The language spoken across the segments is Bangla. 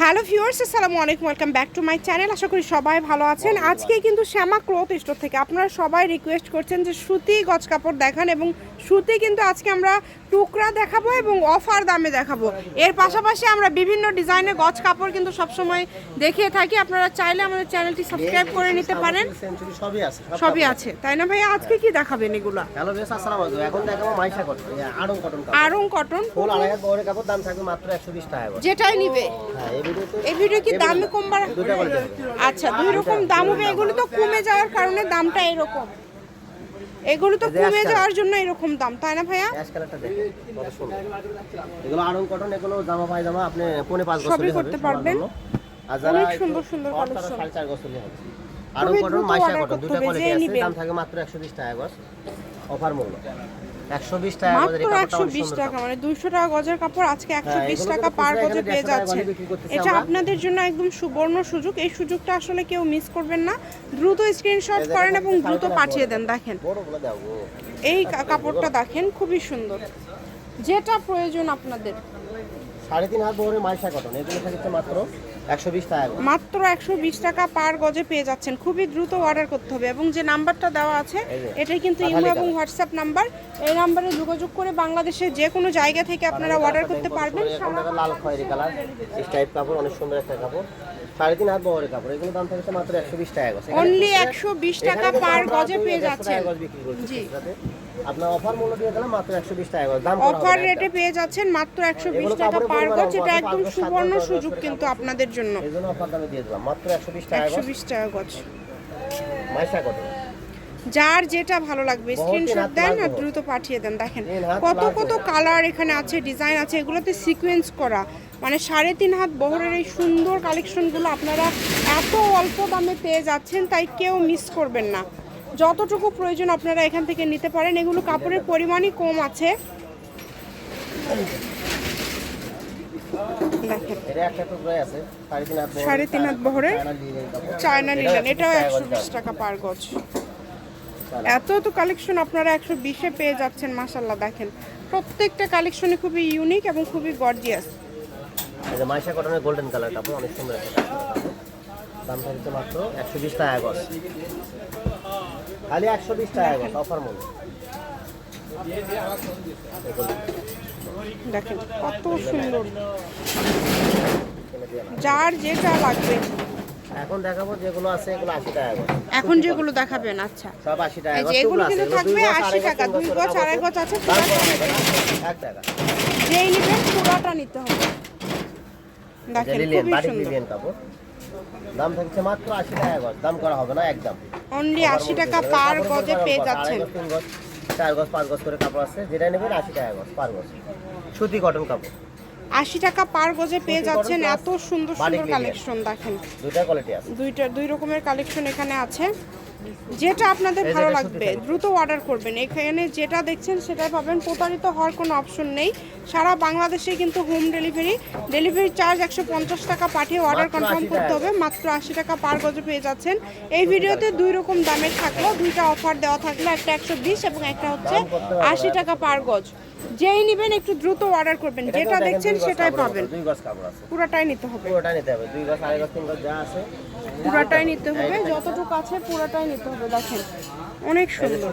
হ্যালো ভিউয়ার্স আসসালামু আলাইকুম welcome back to my channel. আশা করি সবাই ভালো আছেন। আজকে কিন্তু শ্যামা ক্লথ স্টোর থেকে আপনারা সবাই রিকোয়েস্ট করছেন যে সুতি গজ কাপড় দেখান এবং সুতি কিন্তু আজকে আমরা টুকরা দেখাবো এবং অফার দামে দেখাবো। এর পাশাপাশি আমরা বিভিন্ন ডিজাইনের গজ কাপড় কিন্তু সবসময় দেখিয়ে থাকি। আপনারা চাইলে আমাদের চ্যানেলটি সাবস্ক্রাইব করে নিতে পারেন। সবই আছে সবই আছে। তাই না ভাই আজকে কি দেখাবেন এগুলা? হ্যালো বেশ আসসালামু আলাইকুম। এখন দেখাবো মাইশা কটন আড়ং কটন আরং কটন ফুল আড়াই হাত কাপড় দাম থাকবে মাত্র একশো বিশ টাকা যেটাই নিবে। হ্যাঁ। এই ভিডিও কি দামে কম বাড়া দুটা করে দেবো। আচ্ছা দুই রকম দাম হবে এগুলো তো কমে যাওয়ার কারণে দামটা এরকম। এগুলো তো কমে যাওয়ার জন্য এরকম দাম তাই না ভাইয়া? অ্যাশ কালারটা দেখুন কত সুন্দর। এগুলো আড়ং কটন এগুলো জামা পায়জামা আপনি পনে পাঁচ সবই করতে পারবেন। আর যারা অনেক সুন্দর সুন্দর collection। চার বছরই হবে। আড়ং কটন মাইশা কটন দুটো কোয়ালিটি আছে দাম থাকে মাত্র একশো বিশ টাকা গজ। অফার মূল্য। একশো বিশ টাকা মাত্র মানে দুইশো টাকা গজের কাপড় আজকে একশো বিশ এগুলো টাকা পার গজে পেয়ে যাচ্ছে এটা আপনাদের জন্য একদম সুবর্ণ সুযোগ। এই সুযোগটা আসলে কেউ মিস করবেন না। দ্রুত স্ক্রিনশট করেন এবং দ্রুত পাঠিয়ে দেন দেখেন। এই কাপড়টা দেখেন খুবই সুন্দর। যেটা প্রয়োজন আপনাদের। সাড়ে তিন হাত বহরের মাইশা কটন এগুলো থাকছে মাত্র একশো বিশ টাকা মাত্র একশো বিশ টাকা পার গজে পেয়ে যাচ্ছেন। খুবই দ্রুত অর্ডার করতে হবে এবং যে নাম্বারটা দেওয়া আছে এটাই কিন্তু ইমো এবং হোয়াটসঅ্যাপ নাম্বার এই নাম্বারে যোগাযোগ করে বাংলাদেশের যে কোনো জায়গা থেকে আপনারা অর্ডার করতে পারবেন। লাল খয়েরি কালার স্টাইপ কাপড় অনেক সুন্দর একটা কাপড়। সাড়ে তিন হাত বহরের কাপড় এগুলো দাম থাকছে মাত্র একশো বিশ টাকা গজ। অনলি একশো বিশ টাকা পার গজে পেয়ে যাচ্ছেন। জি। আপনার অফার মূল্য দিয়ে দিলাম মাত্র একশো বিশ টাকা দাম অফার রেটে পেয়ে যাচ্ছেন মাত্র একশো বিশ এগুলো টাকা পার গজ। এটা একদম সুবর্ণ সুযোগ কিন্তু আপনাদের জন্য। এই অফার দামে দিয়ে দিলাম। মাত্র একশো বিশ টাকা একশো গজ। বিশ টাকা গজ। মাইশা কটন যার যেটা ভালো লাগবে স্ক্রিনশট দেন আর দ্রুত পাঠিয়ে দেন। দেখেন কত কত কালার এখানে আছে ডিজাইন আছে এগুলোতে সিকোয়েন্স করা। মানে সাড়ে তিন হাত বহরের এই সুন্দর কালেকশনগুলো আপনারা এত অল্প দামে পেয়ে যাচ্ছেন তাই কেউ মিস করবেন না। যতটুকু প্রয়োজন আপনারা এখান থেকে নিতে পারেন এগুলো কাপড়ের পরিমাণই কম আছে। সাড়ে তিন হাত বহরের চায়না নিলেন এটাও একশো বিশ টাকা পার গজ। দাম। এত তো কালেকশন আপনারা একশো বিশে পেয়ে যাচ্ছেন মাসাল্লাহ দেখেন। প্রত্যেকটা কালেকশনে খুবই ইউনিক এবং খুবই গর্জিয়াস মাইশা কটনের গোল্ডেন কালার কাপড় অনেক সুন্দর একটা দাম থাকছে মাত্র একশো বিশ টাকা গজ। খালি একশো বিশ টাকা গজ অফার মূল্য। দেখেন কত সুন্দর। যার যেটা লাগবে। এখন দেখাবো যেগুলো আছে এগুলো আশি টাকা এখন যেগুলো দেখাবেন আচ্ছা। সব আশি টাকা এগুলো কিন্তু থাকবে দুই গজ, আশি আড়াই গজ, টাকা দুই গজ আড়াই গজ আছে। দাম পুরাটা করা নিতে হবে না, হবে। টাকা। যেই নিবেন পুরাটা নিতে হবে। দেখেন খুবই সুন্দর। কাপড় দাম থাকছে মাত্র আশি টাকা গজ দাম করা হবে না একদম। অনলি টাকা পার গজে পেয়ে যাচ্ছেন। তিন চার গজ পাঁচ গজ করে কাপড় আছে। যেটা নেবেন আশি টাকা গজ পার গজ। সুতি কটন কাপড়। আশি টাকা পার গজে পেয়ে যাচ্ছেন এত সুন্দর সুন্দর কালেকশন দেখেন। দুইটা কোয়ালিটি আছে। দুইটা দুই রকমের কালেকশন এখানে আছে। যেটা আপনাদের ভালো লাগবে দ্রুত অর্ডার করবেন। এখানে যেটা দেখছেন সেটাই পাবেন। প্রতারিত হওয়ার কোনো অপশন নেই। সারা বাংলাদেশে কিন্তু হোম ডেলিভারি ডেলিভারি চার্জ একশো পঞ্চাশ টাকা পাঠিয়ে অর্ডার কনফার্ম করতে হবে। মাত্র আশি টাকা পার গজে পেয়ে যাচ্ছেন। এই ভিডিওতে দুই রকম দামের থাকল। দুইটা অফার দেওয়া থাকল। একটা একশো বিশ এবং একটা হচ্ছে আশি টাকা পার গজ। যেই নেবেন একটু দ্রুত অর্ডার করবেন। যেটা দেখছেন সেটাই পাবেন। পুরোটাই নিতে হবে। পুরোটা নিতে হবে। দুই গজ আড়াই গজ তিন গজ যা আছে। পুরাটাই নিতে হবে, যতটুকু আছে পুরাটাই নিতে হবে, দেখেন। অনেক সুন্দর।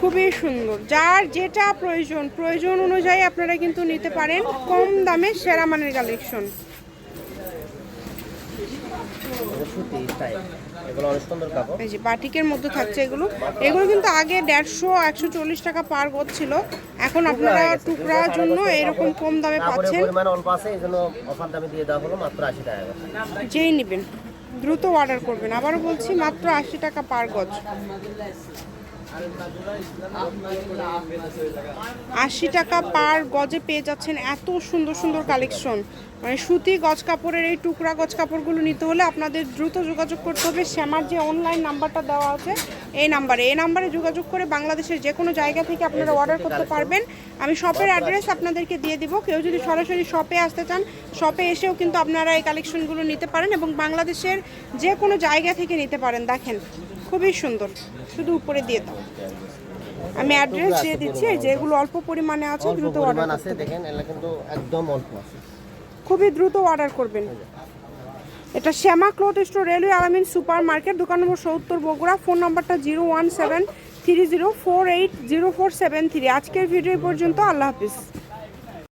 খুবই সুন্দর। যার যেটা প্রয়োজন প্রয়োজন অনুযায়ী আপনারা কিন্তু নিতে পারেন কম দামে সেরা মানের কালেকশন সুতি স্টাইল এগুলো অনেক সুন্দর কাপড় এই যে বাটিকের মধ্যে থাকছে এগুলো। এগুলো কিন্তু আগে দেড়শো একশো চল্লিশ টাকা পার ছিল। এখন আপনারা টুকরার জন্য এরকম কম দামে পাচ্ছেন। পরিমাণ অল্প আছে এই অফার দামে দিয়ে দেওয়া হলো মাত্র আশি টাকা যেই নেবেন দ্রুত অর্ডার করবেন। আবারও বলছি মাত্র আশি টাকা পার গজ। আশি টাকা পার গজে পেয়ে যাচ্ছেন এত সুন্দর সুন্দর কালেকশন। মানে সুতি গজ কাপড়ের এই টুকরা গজ কাপড়গুলো নিতে হলে আপনাদের দ্রুত যোগাযোগ করতে হবে। শ্যামার যে অনলাইন নাম্বারটা দেওয়া আছে, এই নাম্বারে এই নাম্বারে যোগাযোগ করে বাংলাদেশের যে কোনো জায়গা থেকে আপনারা অর্ডার করতে পারবেন। আমি শপের অ্যাড্রেস আপনাদেরকে দিয়ে দিব। কেউ যদি সরাসরি শপে আসতে চান শপে এসেও কিন্তু আপনারা এই কালেকশনগুলো নিতে পারেন এবং বাংলাদেশের যে কোনো জায়গা থেকে নিতে পারেন। দেখেন খুবই সুন্দর। শুধু উপরে দিয়ে দাও। আমি অ্যাড্রেস দিয়ে দিচ্ছি এই যে এগুলো অল্প পরিমাণে আছে দ্রুত অর্ডার আছে দেখেন এগুলো কিন্তু একদম অল্প আছে। খুবই দ্রুত অর্ডার করবেন। এটা Shyama cloth store railway Alamin supermarket দোকান নম্বর সত্তর বগুড়া ফোন নাম্বারটা zero one seven three zero four eight zero four seven three. আজকের ভিডিও পর্যন্ত আল্লাহ হাফিজ।